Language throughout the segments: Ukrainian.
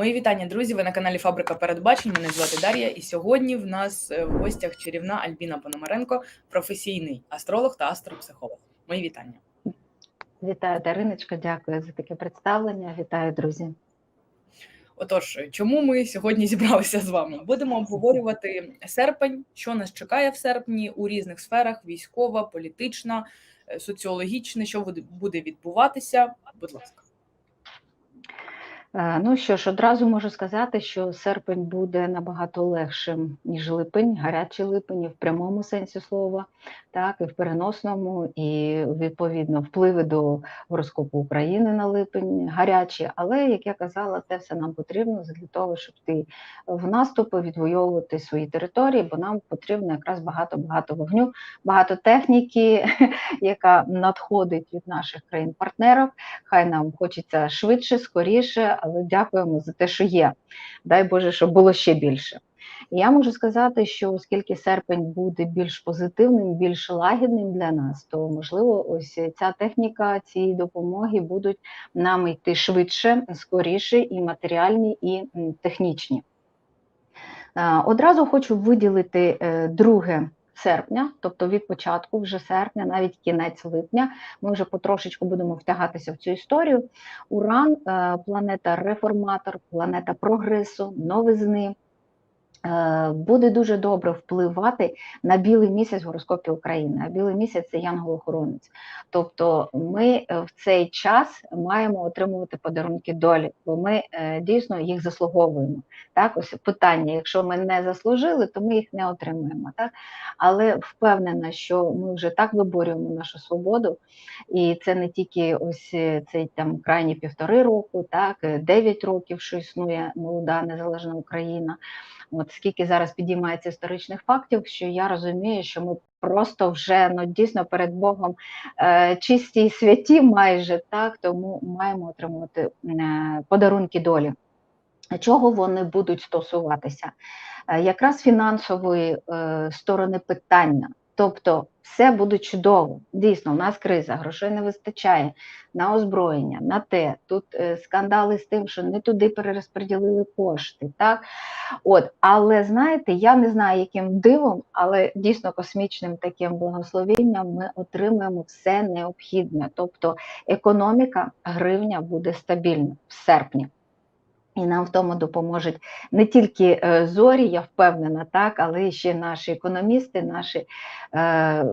Мої вітання, друзі. Ви на каналі Фабрика Передбачень. Мене звати Дар'я, і сьогодні в нас е, в гостях чарівна Альбіна Пономаренко, професійний астролог та астропсихолог. Мої вітання. Вітаю, Дариночко, дякую за таке представлення. Вітаю, друзі. Отож, чому ми сьогодні зібралися з вами? Будемо обговорювати серпень, що нас чекає в серпні у різних сферах: військова, політична, е, соціологічна, що буде- буде відбуватися. Будь ласка. Е, Ну що ж, одразу можу сказати, що серпень буде набагато легшим, ніж липень, гарячий липень і в прямому сенсі слова, так, і в переносному, і відповідно впливи до гороскопу України на липень гарячі. Але, як я казала, це все нам потрібно для того, щоб ти в наступи відвоювати свої території, бо нам потрібно якраз багато-багато вогню, багато техніки, яка надходить від наших країн-партнерів. Хай нам хочеться швидше, скоріше, але дякуємо за те, що є. Дай Боже, щоб було ще більше. Я можу сказати, що оскільки серпень буде більш позитивним, більш лагідним для нас, то можливо, ось ця техніка, ці допомоги будуть нам йти швидше, скоріше, і матеріальні, і технічні. Одразу хочу виділити е, друге серпня, тобто від початку вже серпня, навіть кінець липня, ми вже потрошечку будемо втягатися в цю історію. Уран, е, планета реформатор, планета прогресу, новизни. Е, Буде дуже добре впливати на білий місяць в гороскопі України. А білий місяць це янгол-охоронець. Тобто ми е, в цей час маємо отримувати подарунки долі, бо ми е, дійсно їх заслуговуємо. Так, ось питання: якщо ми не заслужили, то ми їх не отримуємо. Так? Але впевнена, що ми вже так виборюємо нашу свободу, і це не тільки ось цей там крайні півтори року, так дев'ять років, що існує молода незалежна Україна. От скільки зараз підіймається історичних фактів, що я розумію, що ми просто вже ну дійсно перед Богом е, чисті і святі, майже так, тому маємо отримувати е, подарунки долі. Чого вони будуть стосуватися? Е, Якраз фінансової е, сторони питання. Тобто все буде чудово. Дійсно, у нас криза, грошей не вистачає на озброєння, на те. Тут е, скандали з тим, що не туди перерозподілили кошти. Так? От, але знаєте, я не знаю, яким дивом, але дійсно космічним таким благословенням ми отримаємо все необхідне. Тобто економіка, гривня буде стабільна в серпні. І нам в тому допоможуть не тільки е, зорі, я впевнена, так, але ще наші економісти, наші е,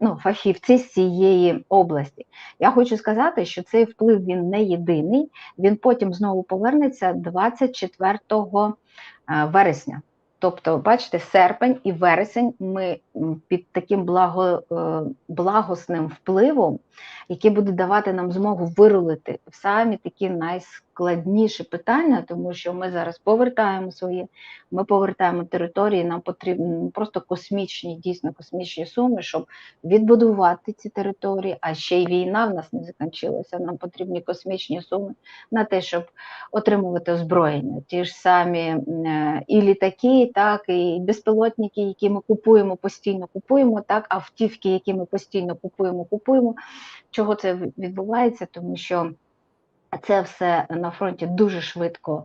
ну, фахівці з цієї області. Я хочу сказати, що цей вплив він не єдиний, він потім знову повернеться 24 е, вересня. Тобто, бачите, серпень і вересень ми під таким благо, е, благосним впливом, який буде давати нам змогу вирулити в самі такі найскладніші питання, тому що ми зараз повертаємо свої, ми повертаємо території, нам потрібні просто космічні, дійсно космічні суми, щоб відбудувати ці території. А ще й війна в нас не закінчилася. Нам потрібні космічні суми на те, щоб отримувати озброєння. Ті ж самі і літаки, так і безпілотники, які ми купуємо постійно, купуємо, так, автівки, які ми постійно купуємо, купуємо. Чого це відбувається? Тому що це все на фронті дуже швидко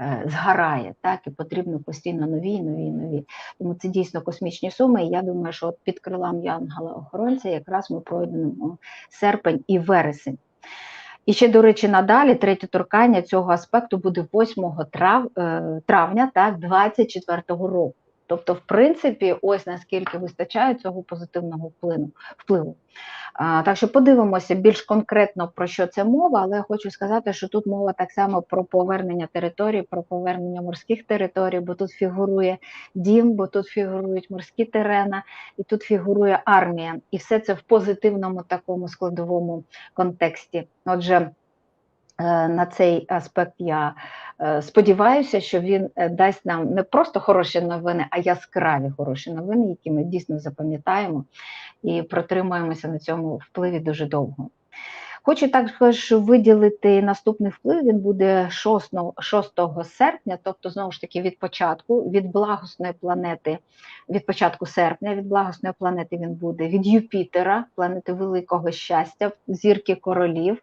е, згорає, так, і потрібно постійно нові, нові, нові. Тому це дійсно космічні суми. І я думаю, що от під крилам Янгела-охоронця якраз ми пройдемо серпень і вересень. І ще, до речі, надалі третє торкання цього аспекту буде 8 трав, е, травня так, 24-го року. Тобто, в принципі, ось наскільки вистачає цього позитивного впливу. впливу. А, так що подивимося більш конкретно про що це мова, але я хочу сказати, що тут мова так само про повернення територій, про повернення морських територій, бо тут фігурує дім, бо тут фігурують морські терена, і тут фігурує армія. І все це в позитивному такому складовому контексті. Отже, е, на цей аспект я сподіваюся, що він е, дасть нам не просто хороші новини, а яскраві хороші новини, які ми дійсно запам'ятаємо і протримуємося на цьому впливі дуже довго. Хочу також виділити наступний вплив. Він буде 6, 6 серпня, тобто знову ж таки від початку, від благосної планети, від початку серпня, від благосної планети він буде від Юпітера, планети великого щастя, зірки королів.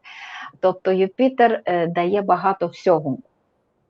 Тобто Юпітер е, дає багато всього.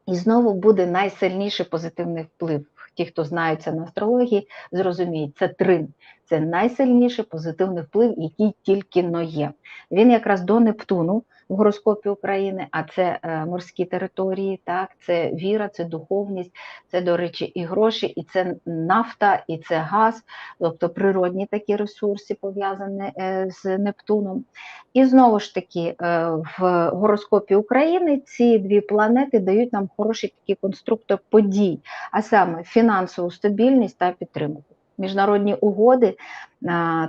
І знову буде найсильніший позитивний вплив. Ті, хто знаються на астрології, зрозуміють, це трин. Це найсильніший позитивний вплив, який тільки но є. Він якраз до Нептуну в гороскопі України, а це е, морські території, так, це віра, це духовність, це, до речі, і гроші, і це нафта, і це газ, тобто природні такі ресурси пов'язані е, з Нептуном. І знову ж таки, е, в гороскопі України ці дві планети дають нам хороший такий конструктор подій, а саме фінансову стабільність та підтримку, міжнародні угоди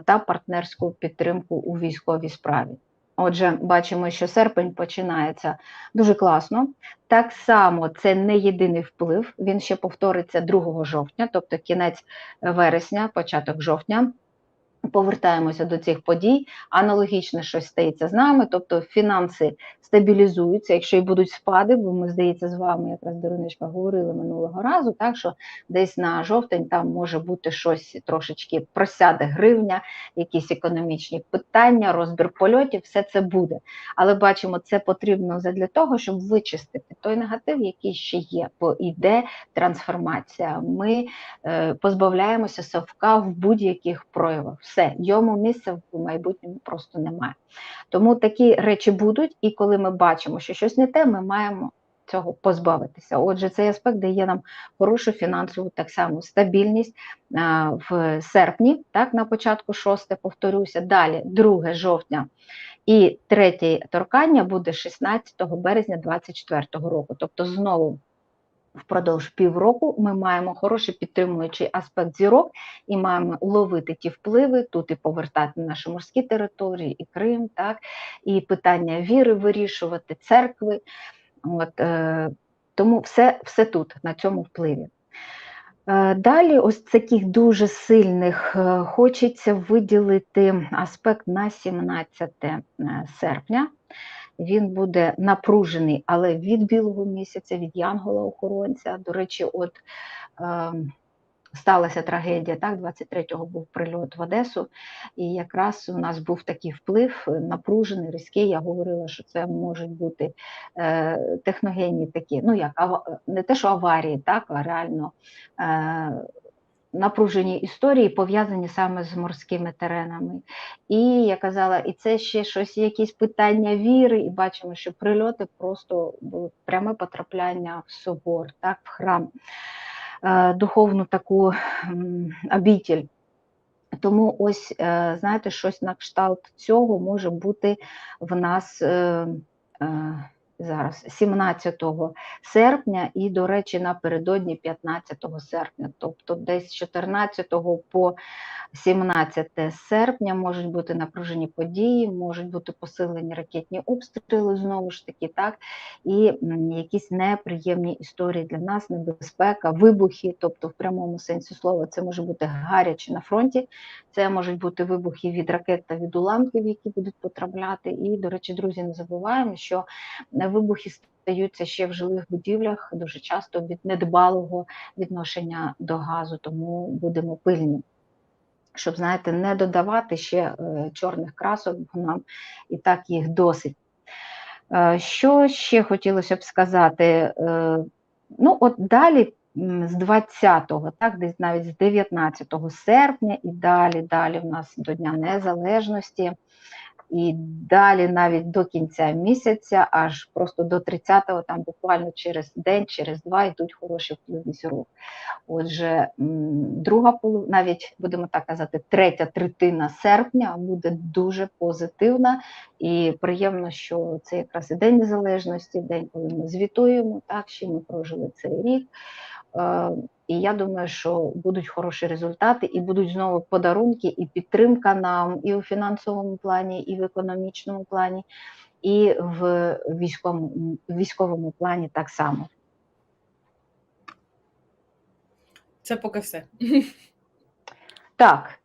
та партнерську підтримку у військовій справі. Отже, бачимо, що серпень починається дуже класно. Так само це не єдиний вплив. Він ще повториться 2 жовтня, тобто кінець вересня, початок жовтня. Повертаємося до цих подій. Аналогічно щось стається з нами, тобто фінанси стабілізуються, якщо і будуть спади, бо ми, здається, з вами якраз Дариночка говорили минулого разу, так що десь на жовтень там може бути щось трошечки просяде гривня, якісь економічні питання, розбір польотів, все це буде. Але бачимо, це потрібно для того, щоб вичистити той негатив, який ще є, бо йде трансформація. Ми е, позбавляємося совка в будь-яких проявах. Все, йому місця в майбутньому просто немає. Тому такі речі будуть, і коли ми бачимо, що щось не те, ми маємо цього позбавитися. Отже, цей аспект дає нам хорошу фінансову так само стабільність в серпні, так, на початку 6, повторюся, далі 2 жовтня. І третє торкання буде 16 березня 2024 року. Тобто, знову впродовж півроку ми маємо хороший підтримуючий аспект зірок і маємо ловити ті впливи, тут і повертати наші морські території, і Крим, так, і питання віри вирішувати, церкви. От, е, Тому все, все тут, на цьому впливі. Е, Далі, ось таких дуже сильних е, хочеться виділити аспект на 17 серпня. Він буде напружений, але від білого місяця, від Янгола-охоронця. До речі, от е, сталася трагедія. Так, 23-го був прильот в Одесу, і якраз у нас був такий вплив напружений, різкий. Я говорила, що це можуть бути е, техногенні такі, ну як ава, не те, що аварії, так, а реально. Е, Напружені історії пов'язані саме з морськими теренами. І я казала, і це ще щось, якісь питання віри, і бачимо, що прильоти просто були пряме потрапляння в собор, так, в храм, е, духовну таку обітель. Тому ось, е, знаєте, щось на кшталт цього може бути в нас. Зараз 17 серпня, і, до речі, напередодні 15 серпня, тобто десь з 14 по 17 серпня можуть бути напружені події, можуть бути посилені ракетні обстріли, знову ж таки, так, і якісь неприємні історії для нас, небезпека, вибухи, тобто в прямому сенсі слова, це може бути гаряче на фронті, це можуть бути вибухи від ракет та від уламків, які будуть потрапляти. І, до речі, друзі, не забуваємо, що вибухи стаються ще в жилих будівлях дуже часто від недбалого відношення до газу, тому будемо пильні. Щоб, знаєте, не додавати ще е, чорних красок, бо нам і так їх досить. Е, що ще хотілося б сказати? Е, ну, от далі з 20-го, так, десь навіть з 19 серпня і далі, далі в нас до Дня Незалежності. І далі навіть до кінця місяця, аж просто до 30-го, там буквально через день, через два йдуть хороші впливи зірок. Отже, друга половина, навіть будемо так казати, третя третина серпня буде дуже позитивна і приємно, що це якраз і День Незалежності, день, коли ми звітуємо, так, що ми прожили цей рік. І я думаю, що будуть хороші результати, і будуть знову подарунки, і підтримка нам і у фінансовому плані, і в економічному плані, і в військовому, військовому плані так само. Це поки все. Так,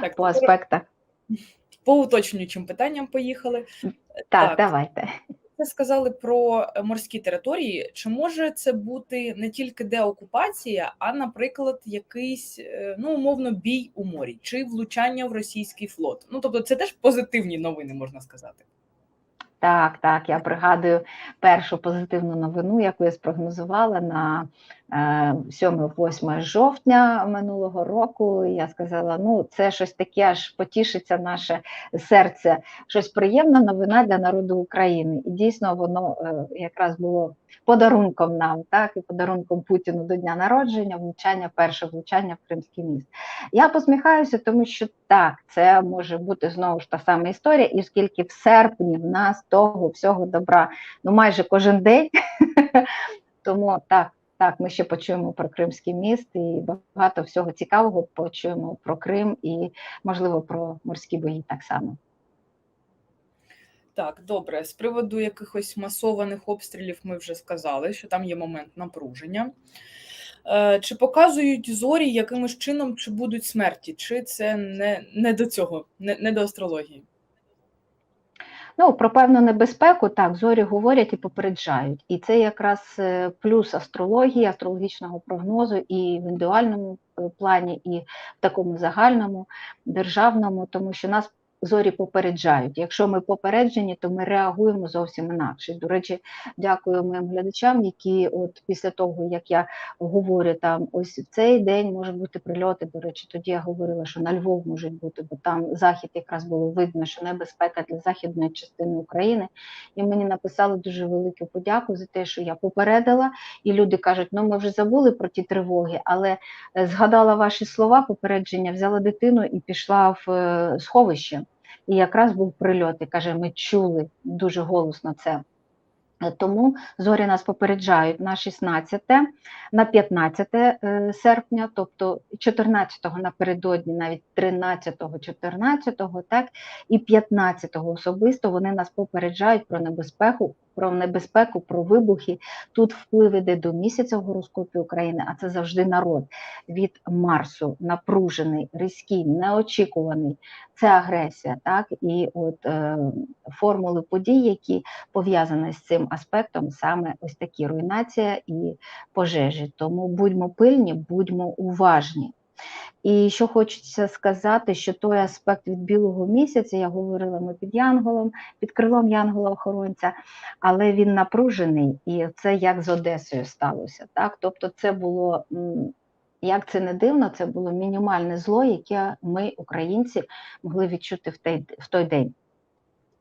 так по аспектах. По уточнюючим питанням поїхали. Так, Так. давайте. Ви сказали про е, морські території. Чи може це бути не тільки деокупація, а, наприклад, якийсь е, ну умовно бій у морі чи влучання в російський флот? Ну тобто, це теж позитивні новини, можна сказати. Так, так, я пригадую першу позитивну новину, яку я спрогнозувала на 7-8 жовтня минулого року. Я сказала: ну, це щось таке, аж потішиться наше серце, щось приємна новина для народу України. І дійсно воно е, якраз було подарунком нам, так, і подарунком Путіну до дня народження, влучання, перше влучання в Кримський міст. Я посміхаюся, тому що так, це може бути знову ж та сама історія, і оскільки в серпні в нас того всього добра, ну майже кожен день. Тому так, так, ми ще почуємо про Кримський міст і багато всього цікавого почуємо про Крим і, можливо, про морські бої так само. Так, добре. З приводу якихось масованих обстрілів ми вже сказали, що там є момент напруження. Е, Чи показують зорі якимось чином, чи будуть смерті, чи це не, не до цього, не, не до астрології? Ну, про певну небезпеку так зорі говорять і попереджають. І це якраз е, плюс астрології, астрологічного прогнозу і в індивідуальному е, плані, і в такому загальному, державному, тому що нас зорі попереджають. Якщо ми попереджені, то ми реагуємо зовсім інакше. До речі, дякую моїм глядачам, які от після того, як я говорю там, ось в цей день можуть бути прильоти. До речі, тоді я говорила, що на Львов можуть бути, бо там захід якраз було видно, що небезпека для західної частини України. І мені написали дуже велику подяку за те, що я попередила. І люди кажуть, ну ми вже забули про ті тривоги, але е, згадала ваші слова, попередження, взяла дитину і пішла в е, сховище. І якраз був прильот, і каже, ми чули дуже голосно це. Тому зорі нас попереджають на 16, на 15 е, серпня, тобто 14-го напередодні, навіть 13-го, 14-го, так, і 15-го особисто вони нас попереджають про небезпеку, про небезпеку, про вибухи. Тут вплив іде до місяця в гороскопі України, а це завжди народ від Марсу, напружений, різкий, неочікуваний. Це агресія, так і от е, формули подій, які пов'язані з цим аспектом, саме ось такі руйнація і пожежі. Тому будьмо пильні, будьмо уважні. І що хочеться сказати, що той аспект від білого місяця, я говорила, ми під Янголом, під крилом Янгола-охоронця, але він напружений, і це як з Одесою сталося. Так? Тобто, це було, як це не дивно, це було мінімальне зло, яке ми, українці, могли відчути в той, в той день.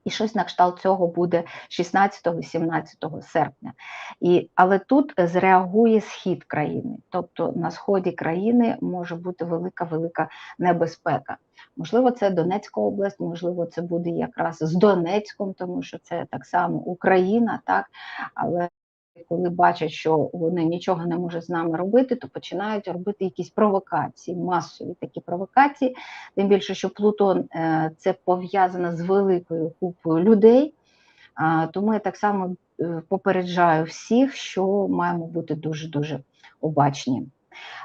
І щось на кшталт цього буде 16-17 серпня. І, але тут зреагує схід країни, тобто на сході країни може бути велика-велика небезпека. Можливо, це Донецька область, можливо, це буде якраз з Донецьком, тому що це так само Україна, так але коли бачать, що вони нічого не можуть з нами робити, то починають робити якісь провокації, масові такі провокації. Тим більше, що Плутон е, це пов'язано з великою купою людей. Тому я так само е, попереджаю всіх, що маємо бути дуже-дуже обачні.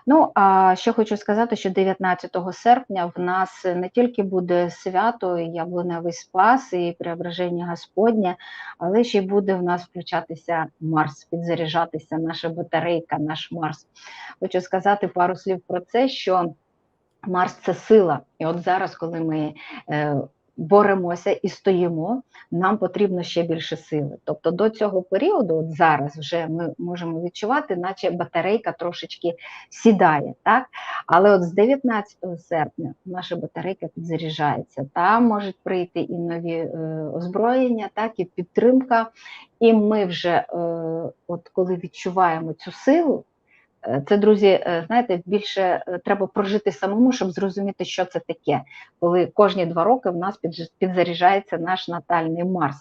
Ну, а ще хочу сказати, що 19 серпня в нас не тільки буде свято, яблуневий спас і преображення Господнє, але ще й буде в нас включатися Марс, підзаряджатися наша батарейка, наш Марс. Хочу сказати пару слів про це, що Марс це сила. І от зараз, коли ми е, боремося і стоїмо, нам потрібно ще більше сили. Тобто до цього періоду, от зараз вже ми можемо відчувати, наче батарейка трошечки сідає. так? Але от з 19 серпня наша батарейка підзаряджається. Там можуть прийти і нові е, озброєння, так, і підтримка. І ми вже, е, от коли відчуваємо цю силу, Це, друзі, е, знаєте, більше е, треба прожити самому, щоб зрозуміти, що це таке, коли кожні два роки в нас підзаряджається наш натальний Марс.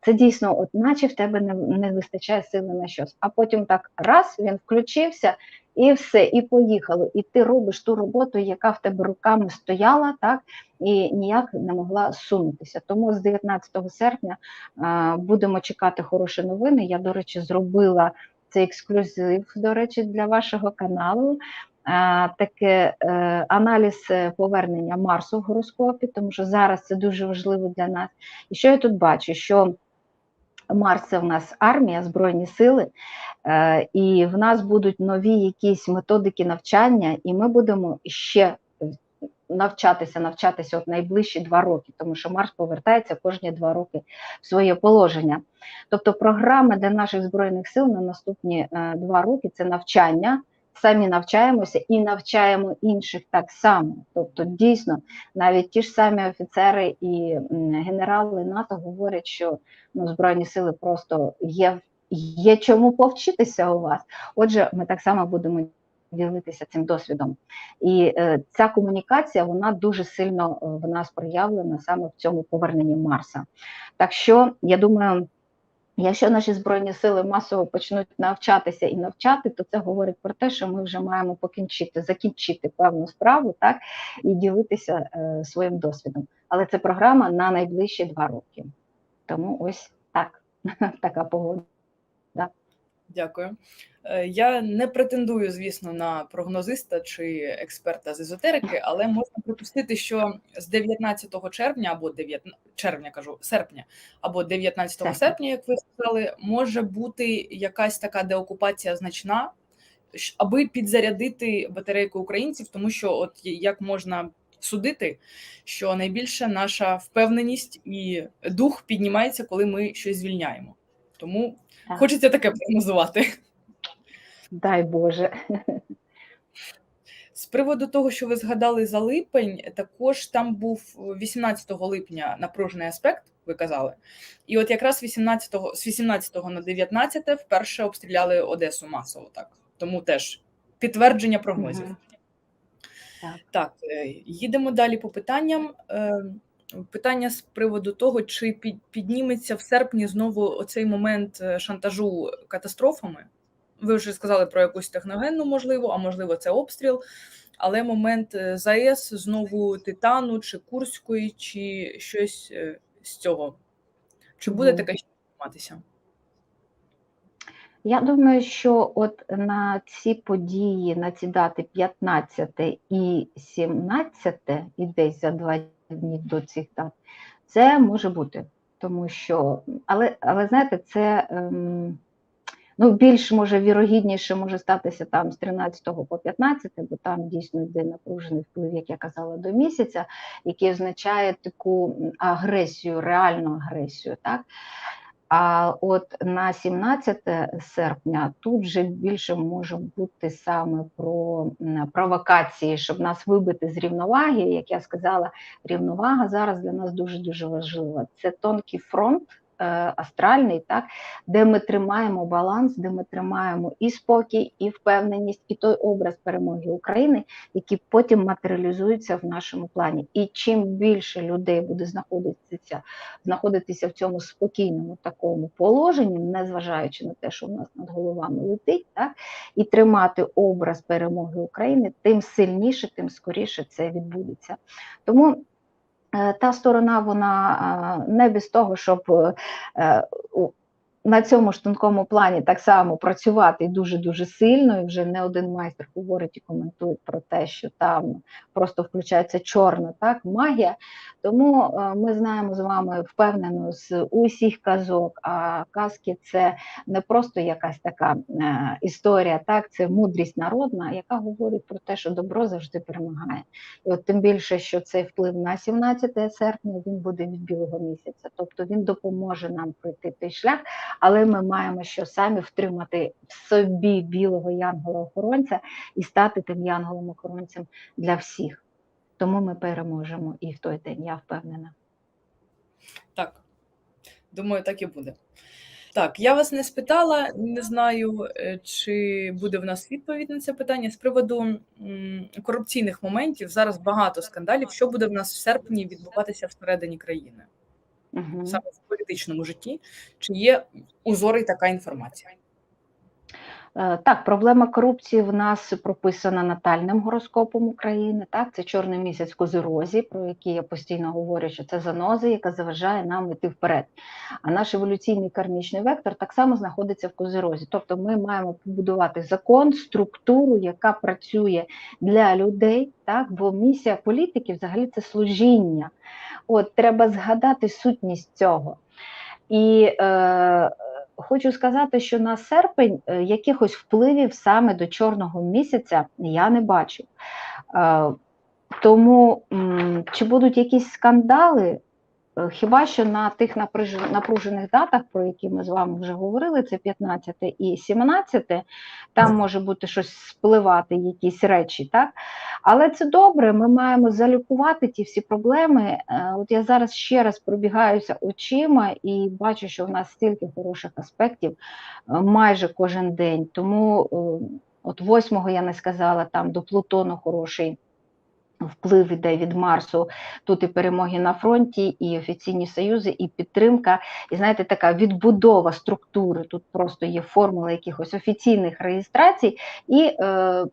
Це дійсно, от наче в тебе не, не вистачає сили на щось. А потім так раз він включився, і все, і поїхало. І ти робиш ту роботу, яка в тебе руками стояла, так і ніяк не могла сунутися. Тому з 19 серпня а, будемо чекати хороші новини. Я, до речі, зробила це ексклюзив, до речі, для вашого каналу. Таке е, аналіз е, повернення Марсу в гороскопі, тому що зараз це дуже важливо для нас. І що я тут бачу? Що Марс це в нас армія, Збройні сили, е, і в нас будуть нові якісь методики навчання, і ми будемо ще навчатися, навчатися от найближчі два роки, тому що Марс повертається кожні два роки в своє положення. Тобто, програма для наших збройних сил на наступні е, два роки це навчання. Самі навчаємося і навчаємо інших так само. Тобто, дійсно, навіть ті ж самі офіцери і генерали НАТО говорять, що ну, збройні сили просто є, є чому повчитися у вас. Отже, ми так само будемо ділитися цим досвідом. І е, ця комунікація вона дуже сильно е, в нас проявлена саме в цьому поверненні Марса. Так що я думаю. Якщо наші збройні сили масово почнуть навчатися і навчати, то це говорить про те, що ми вже маємо покінчити, закінчити певну справу, так і ділитися е, своїм досвідом. Але це програма на найближчі два роки. Тому ось так, така погода. Дякую. Е, Я не претендую, звісно, на прогнозиста чи експерта з езотерики, але можна припустити, що з 19 червня або 9 червня, кажу, серпня або 19 Серпня. серпня, як ви сказали, може бути якась така деокупація значна, аби підзарядити батарейку українців, тому що, от як можна судити, що найбільше наша впевненість і дух піднімається, коли ми щось звільняємо. Тому. Хочеться таке прогнозувати. Дай Боже. З приводу того, що ви згадали за липень, також там був 18 липня напружений аспект, ви казали. І от якраз 18, з 18 на 19 вперше обстріляли Одесу масово. Так тому теж підтвердження прогнозів. Мгм. Так. Так, е, їдемо далі по питанням. Питання з приводу того, чи підніметься в серпні знову оцей момент е, шантажу катастрофами. Ви вже сказали про якусь техногенну, можливо, а можливо, це обстріл. Але момент е, ЗАЕС знову Титану чи Курської, чи щось е, з цього. Чи буде таке ще відбуватися? Я думаю, що от на ці події, на ці дати 15 і 17, і десь за два дні до цих дат, це може бути. Тому що, але, але знаєте, це ем, ну, більш може вірогідніше може статися там з 13 по 15, бо там дійсно йде напружений вплив, як я казала, до місяця, який означає таку агресію, реальну агресію. Так? А от на 17 серпня тут вже більше може бути саме про провокації, щоб нас вибити з рівноваги. Як я сказала, рівновага зараз для нас дуже дуже важлива. Це тонкий фронт. Е, Астральний, так, де ми тримаємо баланс, де ми тримаємо і спокій, і впевненість, і той образ перемоги України, який потім матеріалізується в нашому плані. І чим більше людей буде знаходитися знаходитися в цьому спокійному такому положенні, незважаючи на те, що в нас над головами летить, так, і тримати образ перемоги України, тим сильніше, тим скоріше це відбудеться. Тому та сторона, вона е, не без того, щоб е, е, на цьому ж тонкому плані так само працювати дуже дуже сильно, і вже не один майстер говорить і коментує про те, що там просто включається чорна так магія. Тому е, ми знаємо з вами впевнено з усіх казок. А казки це не просто якась така е, історія, так це мудрість народна, яка говорить про те, що добро завжди перемагає. І от тим більше, що цей вплив на 17 серпня він буде від білого місяця, тобто він допоможе нам пройти той шлях, але ми маємо що самі втримати в собі білого янгола-охоронця і стати тим янголом-охоронцем для всіх. Тому ми переможемо і в той день, я впевнена. Так, думаю, так і буде. Так, я вас не спитала, не знаю, е, чи буде в нас відповідь на це питання з приводу корупційних моментів. Зараз багато скандалів. Що буде в нас в серпні відбуватися всередині країни, Саме в політичному житті? Чи є узорий така інформація? Е, Так, проблема корупції в нас прописана натальним гороскопом України. Так, це чорний місяць козирозі, про який я постійно говорю, що це заноза, яка заважає нам йти вперед. А наш еволюційний кармічний вектор так само знаходиться в козирозі. Тобто, ми маємо побудувати закон, структуру, яка працює для людей. Так, бо місія політики взагалі це служіння. От треба згадати сутність цього. І е, хочу сказати, що на серпень е, якихось впливів саме до чорного місяця я не бачу. Е, Тому чи будуть якісь скандали? Е, Хіба що на тих напружених датах, про які ми з вами вже говорили, це 15 і 17, там може бути щось спливати, якісь речі, так? Але це добре, ми маємо залікувати ті всі проблеми. Е, От я зараз ще раз пробігаюся очима і бачу, що в нас стільки хороших аспектів е, майже кожен день. Тому е, от 8 я не сказала, там до Плутону хороший. Вплив іде від Марсу, тут і перемоги на фронті, і офіційні союзи, і підтримка, і знаєте, така відбудова структури. Тут просто є формула якихось офіційних реєстрацій і е,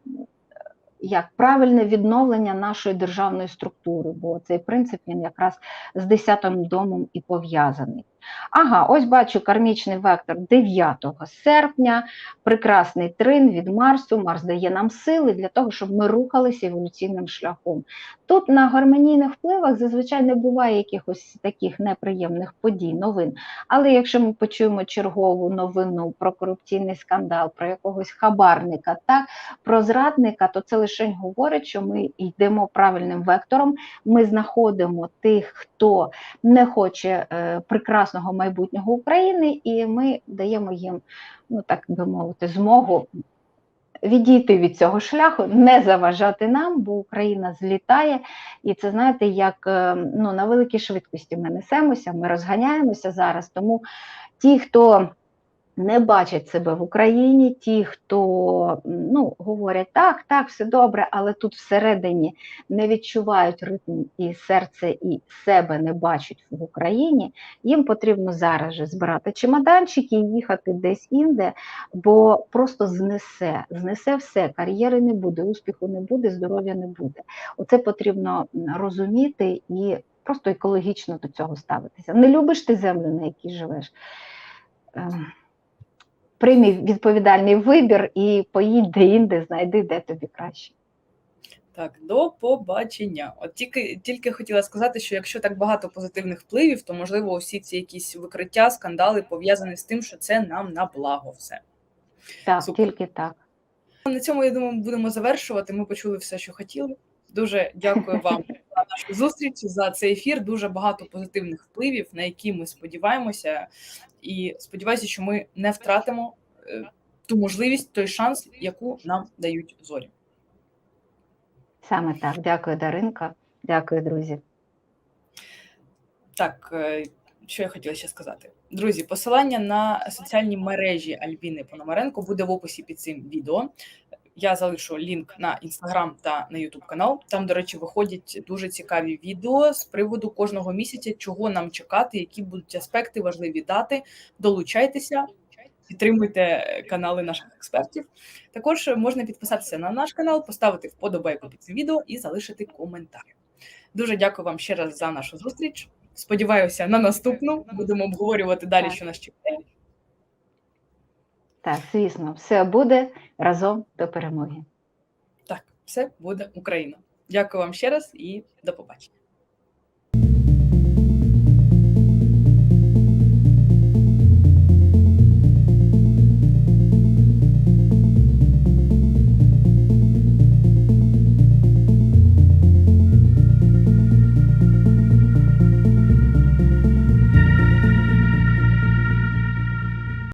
як правильне відновлення нашої державної структури, бо цей принцип він якраз з 10-м домом і пов'язаний. Ага, ось бачу кармічний вектор 9 серпня, прекрасний трин від Марсу. Марс дає нам сили для того, щоб ми рухалися еволюційним шляхом. Тут на гармонійних впливах зазвичай не буває якихось таких неприємних подій, новин. Але якщо ми почуємо чергову новину про корупційний скандал, про якогось хабарника, так, про зрадника, то це лише говорить, що ми йдемо правильним вектором. Ми знаходимо тих, хто не хоче е, прекрасного майбутнього України, і ми даємо їм, ну так би мовити, змогу відійти від цього шляху, не заважати нам, бо Україна злітає. І це знаєте, як е, ну, на великій швидкості ми несемося, ми розганяємося зараз. Тому ті, хто не бачать себе в Україні, ті, хто ну, говорять так, так, все добре, але тут всередині не відчувають ритм і серце, і себе не бачать в Україні, їм потрібно зараз же збирати чемоданчики і їхати десь інде, бо просто знесе, знесе все, кар'єри не буде, успіху не буде, здоров'я не буде. Оце потрібно розуміти і просто екологічно до цього ставитися. Не любиш ти землю, на якій живеш. Приймі відповідальний вибір і поїдь де-інде, знайди, де тобі краще. Так, до побачення. От тільки, тільки хотіла сказати, що якщо так багато позитивних впливів, то можливо усі ці якісь викриття, скандали пов'язані з тим, що це нам на благо все. Так, Супер. тільки так. На цьому я думаю, будемо завершувати. Ми почули все, що хотіли. Дуже дякую вам нашу зустріч, за цей ефір. Дуже багато позитивних впливів, на які ми сподіваємося, і сподіваюся, що ми не втратимо е, ту можливість, той шанс, яку нам дають зорі. Саме так. Дякую, Даринка. Дякую, друзі. Так, е, що я хотіла ще сказати. Друзі, посилання на соціальні мережі Альбіни Пономаренко буде в описі під цим відео. Я залишу лінк на інстаграм та на Ютуб канал. Там, до речі, виходять дуже цікаві відео з приводу кожного місяця, чого нам чекати, які будуть аспекти, важливі дати. Долучайтеся, підтримуйте канали наших експертів. Також можна підписатися на наш канал, поставити вподобайку під цим відео і залишити коментар. Дуже дякую вам ще раз за нашу зустріч. Сподіваюся, на наступну будемо обговорювати далі, що нас чекає. Так, звісно, все буде разом до перемоги. Так, все буде Україна. Дякую вам ще раз і до побачення.